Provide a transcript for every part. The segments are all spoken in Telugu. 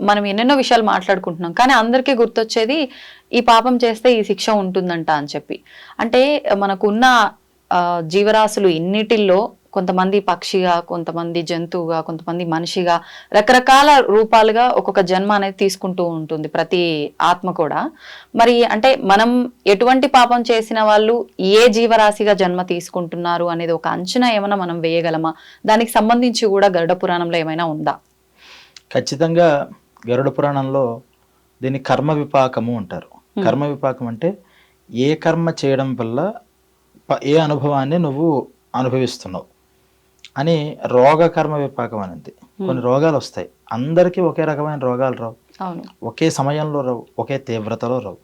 మనం ఎన్నెన్నో విషయాలు మాట్లాడుకుంటున్నాం కానీ అందరికీ గుర్తొచ్చేది ఈ పాపం చేస్తే ఈ శిక్ష ఉంటుందంట అని చెప్పి. అంటే మనకున్న ఆ, జీవరాశులు ఇన్నిటిల్లో కొంతమంది పక్షిగా కొంతమంది జంతువుగా కొంతమంది మనిషిగా రకరకాల రూపాలుగా ఒక్కొక్క జన్మ అనేది తీసుకుంటూ ఉంటుంది ప్రతి ఆత్మ కూడా. మరి అంటే మనం ఎటువంటి పాపం చేసిన వాళ్ళు ఏ జీవరాశిగా జన్మ తీసుకుంటున్నారు అనేది ఒక అంచనా ఏమైనా మనం వేయగలమా? దానికి సంబంధించి కూడా గరుడ పురాణంలో ఏమైనా ఉందా? ఖచ్చితంగా గరుడ పురాణంలో దీన్ని కర్మ విపాకము అంటారు. కర్మ విపాకం అంటే ఏ కర్మ చేయడం వల్ల ఏ అనుభవాన్ని నువ్వు అనుభవిస్తున్నావు అని రోగ కర్మ విపాకం అనేది. కొన్ని రోగాలు వస్తాయి. అందరికీ ఒకే రకమైన రోగాలు రావు. ఒకే సమయంలో రావు. ఒకే తీవ్రతలో రావు.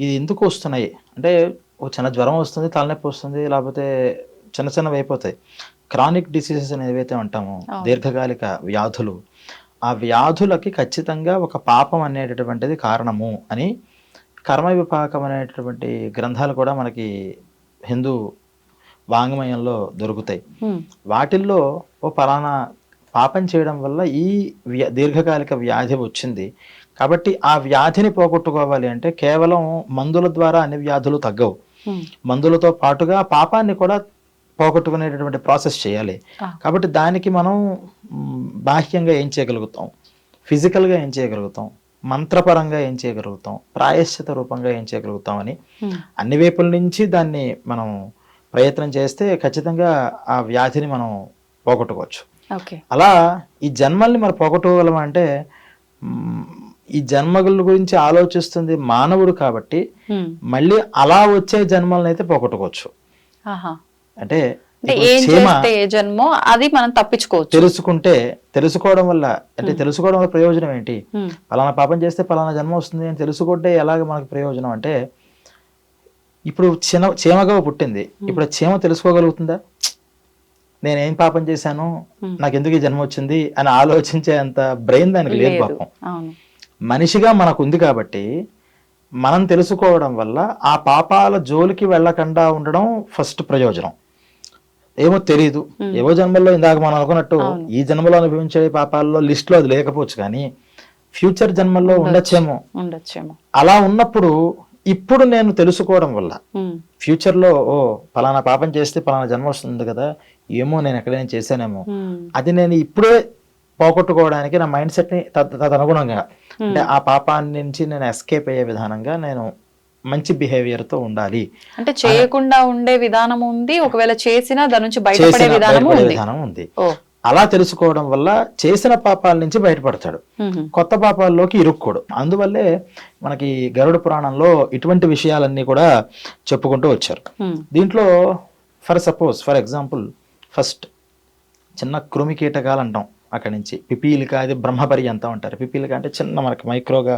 ఇది ఎందుకు వస్తున్నాయి? అంటే ఒక చిన్న జ్వరం వస్తుంది తలనొప్పి వస్తుంది లేకపోతే చిన్న చిన్నవి అయిపోతాయి. క్రానిక్ డిసీజెస్ అని ఏవైతే అంటామో దీర్ఘకాలిక వ్యాధులు ఆ వ్యాధులకి ఖచ్చితంగా ఒక పాపం అనేటటువంటిది కారణము అని కర్మ విపాకం అనేటటువంటి గ్రంథాలు కూడా మనకి హిందూ వాంగ్మయంలో దొరుకుతాయి. వాటిల్లో ఓ పలానా పాపం చేయడం వల్ల ఈ వ్య దీర్ఘకాలిక వ్యాధి వచ్చింది కాబట్టి ఆ వ్యాధిని పోగొట్టుకోవాలి అంటే కేవలం మందుల ద్వారా అన్ని వ్యాధులు తగ్గవు. మందులతో పాటుగా పాపాన్ని కూడా పోగొట్టుకునేటటువంటి ప్రాసెస్ చేయాలి. కాబట్టి దానికి మనం బాహ్యంగా ఏం చేయగలుగుతాం ఫిజికల్గా ఏం చేయగలుగుతాం మంత్రపరంగా ఏం చేయగలుగుతాం ప్రాయశ్చిత రూపంగా ఏం చేయగలుగుతాం అని. అన్ని వైపుల నుంచి దాన్ని మనం ప్రయత్నం చేస్తే ఖచ్చితంగా ఆ వ్యాధిని మనం పోగొట్టుకోవచ్చు అలా ఈ జన్మల్ని మనం పోగొట్టుకోగలం అంటే ఈ జన్మల గురించి ఆలోచిస్తుంది మానవుడు కాబట్టి. మళ్ళీ అలా వచ్చే జన్మలను అయితే పోగొట్టుకోవచ్చు. అంటే ఏం చేస్తే ఏ జన్మో అది మనం తప్పించుకోవచ్చు. తెలుసుకుంటే తెలుసుకోవడం వల్ల అంటే తెలుసుకోవడం వల్ల ప్రయోజనం ఏంటి. పలానా పాపం చేస్తే పలానా జన్మ వస్తుంది అని తెలుసుకుంటే ఎలాగ మనకు ప్రయోజనం? అంటే ఇప్పుడు చీమ చీమగా పుట్టింది. ఇప్పుడు చీమ తెలుసుకోగలుగుతుందా? నేనేం పాపం చేశాను. నాకు ఎందుకు ఈ జన్మ వచ్చింది? అని ఆలోచించే అంత బ్రెయిన్ దానికి లేదు పాపం. మనిషిగా మనకు ఉంది కాబట్టి మనం తెలుసుకోవడం వల్ల ఆ పాపాల జోలికి వెళ్ళకుండా ఉండడం ఫస్ట్ ప్రయోజనం. ఏమో తెలియదు ఏవో జన్మల్లో ఇందాక మనం అనుకున్నట్టు ఈ జన్మలో అనుభవించే పాపాల్లో లిస్ట్లో అది లేకపోవచ్చు కానీ ఫ్యూచర్ జన్మల్లో ఉండొచ్చేమో. ఉండొచ్చేమో. అలా ఉన్నప్పుడు ఇప్పుడు నేను తెలుసుకోవడం వల్ల హ్మ్. ఫ్యూచర్లో ఓ పలానా పాపం చేస్తే పలానా జన్మ వస్తుంది కదా ఏమో నేను ఎక్కడైనా చేశానేమో. అది నేను ఇప్పుడే పోగొట్టుకోవడానికి నా మైండ్ సెట్ని తద్ తదనుగుణంగా అంటే ఆ పాపాన్ని నుంచి నేను ఎస్కేప్ అయ్యే విధానంగా నేను మంచి బిహేవియర్తో ఉండాలి. అంటే చేయకుండా ఉండే విధానం ఉంది ఒకవేళ చేసినా దాని నుంచి బయటపడే విధానం ఉంది. అలా తెలుసుకోవడం వల్ల చేసిన పాపాల నుంచి బయటపడతాడు. కొత్త పాపాల్లోకి ఇరుక్కోడు. అందువల్లే మనకి గరుడ పురాణంలో ఇటువంటి విషయాలన్నీ కూడా చెప్పుకుంటూ వచ్చారు. దీంట్లో for suppose for example first చిన్న క్రిమి కీటకాలు అంటాం అక్కడి నుంచి. పిపీలిక అది బ్రహ్మపర్యంతం అంటారు పిపీలిక అంటే చిన్న మనకి మైక్రోగా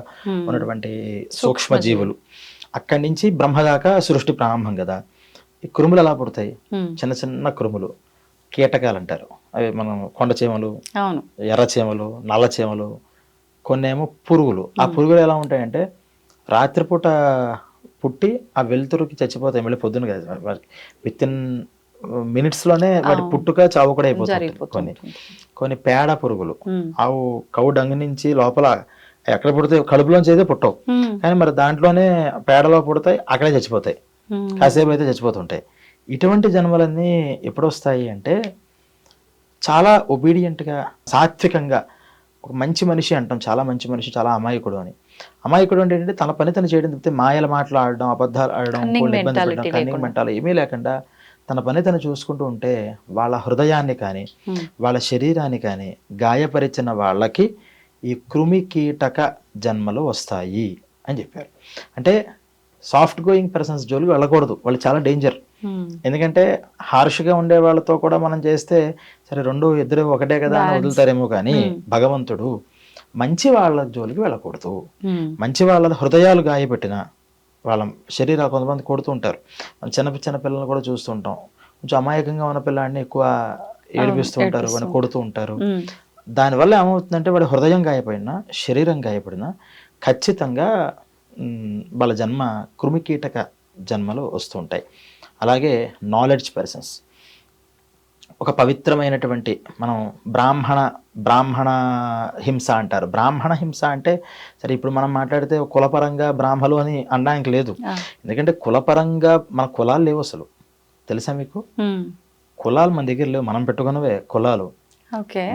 ఉన్నటువంటి సూక్ష్మ జీవులు అక్కడి నుంచి బ్రహ్మ దాకా సృష్టి ప్రారంభం కదా. ఈ కురుములు ఎలా పుడతాయి. చిన్న చిన్న కురుములు. కీటకాలు అంటారు. అవి మనం కొండ చీమలు అవును. ఎర్ర చీమలు నల్ల చీమలు కొన్ని ఏమో పురుగులు. ఆ పురుగులు ఎలా ఉంటాయంటే రాత్రిపూట పుట్టి ఆ వెలుతురుకి చచ్చిపోతాయి. మళ్ళీ పొద్దున విత్ ఇన్ మినిట్స్లోనే వాటి పుట్టుక చావు కూడా అయిపోతుంది. కొన్ని. కొన్ని పేడ పురుగులు. ఆవు కవు డంగు నుంచి లోపల ఎక్కడ పుడితే కడుపులోంచి అయితే పుట్టవు. కానీ మరి దాంట్లోనే పేడలో పుడతాయి అక్కడే చచ్చిపోతాయి. కాసేపు అయితే చచ్చిపోతుంటాయి ఇటువంటి జన్మలన్నీ ఎప్పుడు వస్తాయి అంటే చాలా ఒబీడియంట్గా సాత్వికంగా ఒక మంచి మనిషి అంటాం చాలా మంచి మనిషి చాలా అమాయకుడు అని అమాయకుడు అంటే ఏంటంటే తన పని తను చేయడం తప్పితే మాయల మాటలు ఆడడం అబద్ధాలు ఆడడం ఇబ్బంది పెట్టడం కన్నింగ్. మెంటాలు ఏమీ లేకుండా తన పని తను చూసుకుంటూ ఉంటే వాళ్ళ హృదయాన్ని కానీ. వాళ్ళ శరీరాన్ని కానీ గాయపరిచిన వాళ్ళకి ఈ కృమి కీటక జన్మలు వస్తాయి అని చెప్పారు. అంటే సాఫ్ట్ గోయింగ్ పర్సన్స్ జోలికి వెళ్ళకూడదు. వాళ్ళు చాలా డేంజర్ హ్మ్. ఎందుకంటే హార్ష్గా ఉండే వాళ్ళతో కూడా మనం చేస్తే సరే రెండు ఇద్దరు ఒకటే కదా అని వదులుతారేమో కానీ భగవంతుడు మంచి వాళ్ళ జోలికి వెళ్ళకూడదు. ఉమ్, మంచి వాళ్ళ హృదయాలు గాయపెట్టిన వాళ్ళ శరీరాలు కొంతమంది కొడుతూ ఉంటారు. చిన్న చిన్న పిల్లల్ని కూడా చూస్తూ ఉంటాం. కొంచెం అమాయకంగా ఉన్న పిల్లాడిని ఎక్కువ ఏడిపిస్తూ ఉంటారు వాడిని కొడుతూ ఉంటారు. దానివల్ల ఏమవుతుందంటే వాడి హృదయం గాయపడినా శరీరం గాయపడినా ఖచ్చితంగా వాళ్ళ జన్మ కృమికీటక జన్మలు వస్తుంటాయి అలాగే నాలెడ్జ్ పర్సన్స్ ఒక పవిత్రమైనటువంటి మనం బ్రాహ్మణ బ్రాహ్మణ హింస అంటారు. బ్రాహ్మణ హింస అంటే సరే ఇప్పుడు మనం మాట్లాడితే కులపరంగా బ్రాహ్మలు అని అనడానికి లేదు. ఎందుకంటే కులపరంగా మన కులాలు లేవు అసలు. తెలుసా మీకు? కులాలు మన దగ్గర లేవు. మనం పెట్టుకున్నవే కులాలు.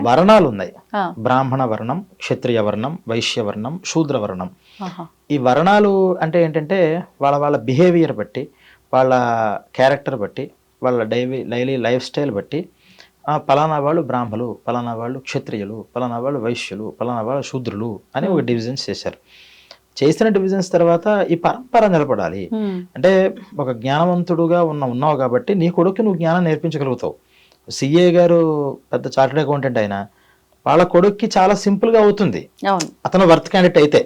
వర్ణాలు ఉన్నాయి బ్రాహ్మణ వర్ణం క్షత్రియ వర్ణం వైశ్య వర్ణం శూద్ర వర్ణం. ఈ వర్ణాలు అంటే ఏంటంటే వాళ్ళ వాళ్ళ బిహేవియర్ బట్టి వాళ్ళ క్యారెక్టర్ బట్టి వాళ్ళ డైలీ డైలీ లైఫ్ స్టైల్ బట్టి పలానా వాళ్ళు బ్రాహ్మలు పలానా వాళ్ళు క్షత్రియులు పలానా వాళ్ళు వైశ్యులు పలానా వాళ్ళు శూద్రులు అని ఒక డివిజన్స్ చేశారు. చేసిన డివిజన్స్ తర్వాత ఈ పరంపర నిలబడాలి. అంటే ఒక జ్ఞానవంతుడుగా ఉన్న ఉన్నావు కాబట్టి నీ కొడుకు నువ్వు జ్ఞానం నేర్పించగలుగుతావు. సిఏ గారు పెద్ద చార్టెడ్ అకౌంటెంట్ అయినా వాళ్ళ కొడుక్కి చాలా సింపుల్గా అవుతుంది. అవును. అతను వర్త్ క్యాండిడేట్ అయితే.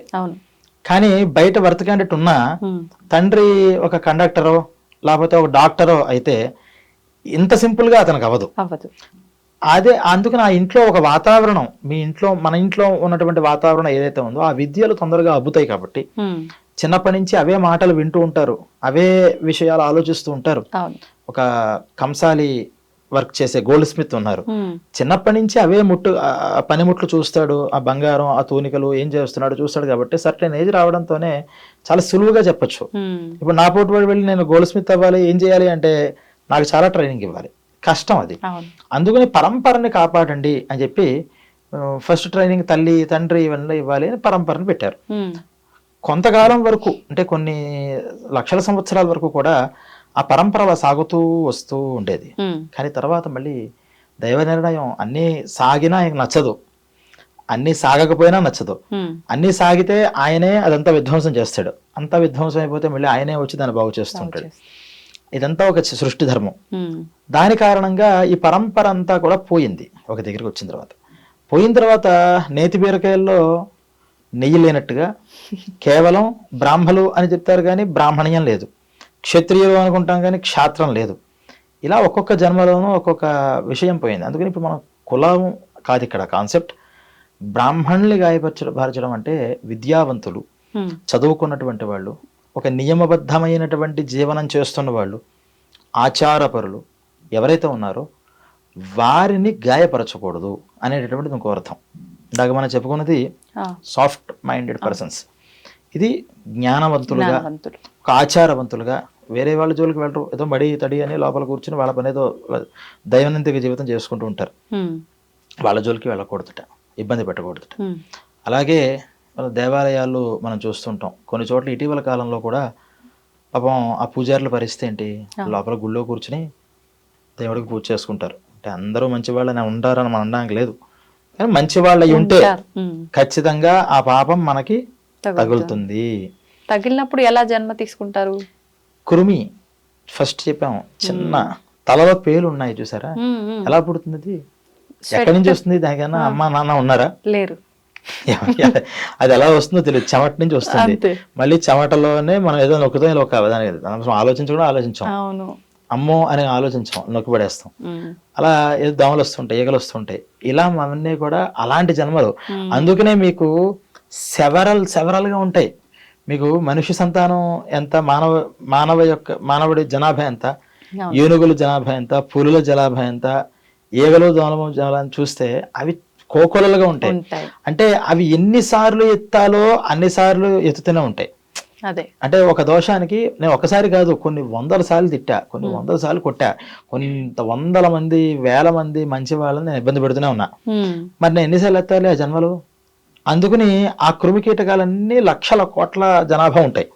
కానీ బయట వర్త్ క్యాండిడేట్ ఉన్నా తండ్రి ఒక కండక్టరో లేకపోతే ఒక డాక్టరో అయితే ఇంత సింపుల్గా అతనికి అవ్వదు. అదే అందుకని ఆ ఇంట్లో ఒక వాతావరణం మీ ఇంట్లో మన ఇంట్లో ఉన్నటువంటి వాతావరణం ఏదైతే ఉందో ఆ విద్యలు తొందరగా అబ్బుతాయి కాబట్టి చిన్నప్పటి నుంచి అవే మాటలు వింటూ ఉంటారు అవే విషయాలు ఆలోచిస్తూ ఉంటారు. ఒక కంసాలి వర్క్ చేసే గోల్డ్ స్మిత్ ఉన్నారు. చిన్నప్పటి నుంచి అవే ముట్టు పనిముట్లు చూస్తాడు. ఆ బంగారం ఆ తూనికలు ఏం చేస్తున్నాడు చూస్తాడు కాబట్టి సర్టెన్ ఏజ్ రావడంతోనే చాలా సులువుగా చెప్పొచ్చు. ఇప్పుడు నా పోటీ వెళ్ళి నేను గోల్డ్ స్మిత్ అవ్వాలి ఏం చేయాలి అంటే నాకు చాలా ట్రైనింగ్ ఇవ్వాలి. కష్టం అది. అందుకని పరంపరని కాపాడండి అని చెప్పి ఫస్ట్ ట్రైనింగ్ తల్లి తండ్రి ఇవన్నీ ఇవ్వాలి అని పరంపరని పెట్టారు. కొంతకాలం వరకు అంటే కొన్ని లక్షల సంవత్సరాల వరకు కూడా ఆ పరంపర అలా సాగుతూ వస్తూ ఉండేది. కానీ తర్వాత మళ్ళీ దైవ నిర్ణయం అన్నీ సాగినా ఆయనకు నచ్చదు. అన్నీ సాగకపోయినా నచ్చదు. అన్నీ సాగితే ఆయనే అదంతా విధ్వంసం చేస్తాడు. అంతా విధ్వంసం అయిపోతే మళ్ళీ ఆయనే వచ్చి దాన్ని బాగు చేస్తుంటాడు. ఇదంతా ఒక సృష్టి ధర్మం. దాని కారణంగా ఈ పరంపర అంతా కూడా పోయింది. ఒక దగ్గరికి వచ్చిన తర్వాత. పోయిన తర్వాత నేతి బీరకాయల్లో నెయ్యి లేనట్టుగా కేవలం బ్రాహ్మలు అని చెప్తారు కానీ బ్రాహ్మణ్యం లేదు. క్షత్రియులు అనుకుంటాం కానీ క్షాత్రం లేదు. ఇలా ఒక్కొక్క జన్మలోనూ ఒక్కొక్క విషయం పోయింది. అందుకని ఇప్పుడు మనం కులం కాదు ఇక్కడ. కాన్సెప్ట్ బ్రాహ్మణుల్ని గాయపరచడం భారచడం అంటే విద్యావంతులు చదువుకున్నటువంటి వాళ్ళు ఒక నియమబద్ధమైనటువంటి జీవనం చేస్తున్న వాళ్ళు ఆచారపరులు ఎవరైతే ఉన్నారో వారిని గాయపరచకూడదు అనేటటువంటిది ఇంకో అర్థం. ఇందాక మనం చెప్పుకున్నది సాఫ్ట్ మైండెడ్ పర్సన్స్ ఇది జ్ఞానవంతులుగా జ్ఞానవంతులు. ఒక ఆచారవంతులుగా వేరే వాళ్ళ జోలికి వెళ్ళరు. ఏదో మడి తడి అని లోపల కూర్చుని వాళ్ళ పని ఏదో దైనందిక జీవితం చేసుకుంటూ ఉంటారు. వాళ్ళ జోలికి వెళ్ళకూడదుట ఇబ్బంది పెట్టకూడదుట. అలాగే దేవాలయాలు మనం చూస్తుంటాం. కొన్ని చోట్ల ఇటీవల కాలంలో కూడా పాపం ఆ పూజారుల పరిస్థితి ఏంటి? లోపల గుళ్ళో కూర్చుని దేవుడికి పూజ చేసుకుంటారు. అంటే అందరూ మంచి వాళ్ళని ఉంటారని మనం అనడానికి లేదు. కానీ మంచి వాళ్ళు ఉంటే ఖచ్చితంగా ఆ పాపం మనకి. తగులుతుంది. తగిలినప్పుడు ఎలా జన్మ తీసుకుంటారు? కురుమి ఫస్ట్ చెప్పాము. చిన్న తలలో పేలు ఉన్నాయి చూసారా? ఎలా పుడుతుంది ఎక్కడి నుంచి వస్తుంది? దానికన్నా అమ్మ నాన్న ఉన్నారా? లేరు. అది ఎలా వస్తుందో తెలియదు. చెమట నుంచి వస్తుంది. మళ్ళీ చెమటలోనే మనం ఏదో నొక్కుతాం ఇలా ఒక దాని అనవసరం ఆలోచించి కూడా ఆలోచించాం. అమ్మో అని ఆలోచించాం. నొక్కి పడేస్తాం. అలా ఏదో దోమలు వస్తుంటాయి ఈగలు వస్తుంటాయి. ఇలా అవన్నీ కూడా అలాంటి జన్మలు. అందుకనే మీకు సెవరల్ సెవరల్గా ఉంటాయి. మీకు మనిషి సంతానం ఎంత మానవ మానవ యొక్క మానవుడి జనాభా ఎంత. ఏనుగుల జనాభా ఎంత పులుల జనాభా ఎంత ఈగలు దోమలు జనాభా చూస్తే అవి కోకొలలుగా ఉంటాయి. అంటే అవి ఎన్నిసార్లు ఎత్తాలో అన్నిసార్లు ఎత్తుతూనే ఉంటాయి. అదే. అంటే ఒక దోషానికి నేను ఒకసారి కాదు కొన్ని వందల సార్లు తిట్టా కొన్ని వందల సార్లు కొట్టా కొంత వందల మంది వేల మంది మంచి వాళ్ళని నేను ఇబ్బంది పెడుతూనే ఉన్నా. మరి నేను ఎన్నిసార్లు ఎత్తాలి ఆ జన్మలు? అందుకని ఆ కృమి కీటకాలన్నీ లక్షల కోట్ల జనాభా ఉంటాయి.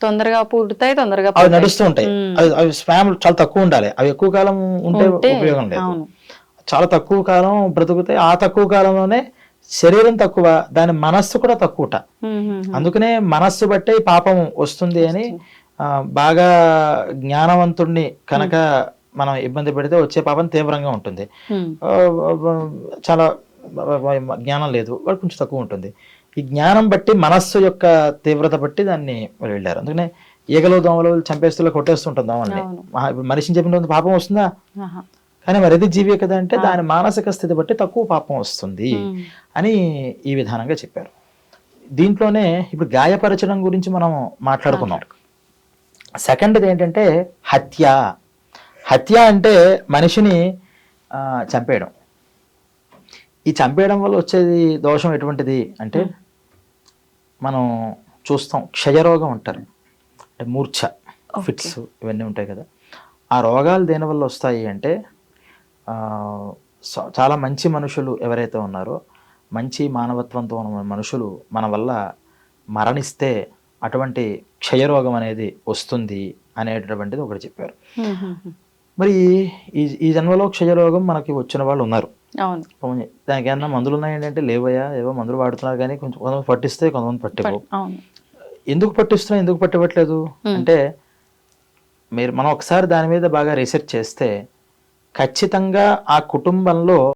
తొందరగా పుడతాయి తొందరగా అవి. నడుస్తూ ఉంటాయి. అవి అవి స్పామ్ చాలా తక్కువ ఉండాలి. అవి ఎక్కువ కాలం ఉంటే ఉపయోగం లేదు. చాలా తక్కువ కాలం బ్రతుకుతాయి. ఆ తక్కువ కాలంలోనే శరీరం తక్కువ దాని మనస్సు కూడా తక్కువట. అందుకనే మనస్సు బట్టే పాపం వస్తుంది అని బాగా జ్ఞానవంతుణ్ణి కనుక మనం ఇబ్బంది పెడితే వచ్చే పాపం తీవ్రంగా ఉంటుంది. చాలా జ్ఞానం లేదు వాడికి కొంచెం తక్కువ ఉంటుంది. ఈ జ్ఞానం బట్టి మనస్సు యొక్క తీవ్రత బట్టి దాన్ని వాళ్ళు వెళ్ళారు. అందుకనే ఈగలు దోమలు చంపేస్తూ కొట్టేస్తుంటాం దోమల్ని. మనిషిని చెప్పిన పాపం వస్తుందా. కానీ మరిది జీవే కదా అంటే దాని మానసిక స్థితి బట్టి తక్కువ పాపం వస్తుంది. అని ఈ విధానంగా చెప్పారు. దీంట్లోనే ఇప్పుడు గాయపరచడం గురించి మనం మాట్లాడుకున్నాం. సెకండ్ది ఏంటంటే హత్య. హత్య అంటే మనిషిని చంపేయడం. ఈ చంపేయడం వల్ల వచ్చేది దోషం ఎటువంటిది అంటే మనం చూస్తాం క్షయరోగం అంటారు. అంటే మూర్ఛ ఫిట్స్ ఇవన్నీ ఉంటాయి కదా. ఆ రోగాలు దేని వల్ల వస్తాయి అంటే చాలా మంచి మనుషులు ఎవరైతే ఉన్నారో మంచి మానవత్వంతో ఉన్న మనుషులు మన వల్ల మరణిస్తే అటువంటి క్షయరోగం అనేది వస్తుంది అనేటటువంటిది ఒకటి చెప్పారు. మరి ఈ ఈ జన్మలో క్షయరోగం మనకి వచ్చిన వాళ్ళు ఉన్నారు. అవును. దానికి ఏమన్నా మందులు ఉన్నాయంటే లేవయ్యా ఏవో మందులు వాడుతున్నారు కానీ కొంచెం కొంతమంది పట్టిస్తే కొంతమంది అవును. ఎందుకు పట్టిస్తున్నా ఎందుకు పట్టివ్వట్లేదు అంటే మీరు మనం ఒకసారి దాని మీద బాగా రీసెర్చ్ చేస్తే ఖచ్చితంగా ఆ కుటుంబంలో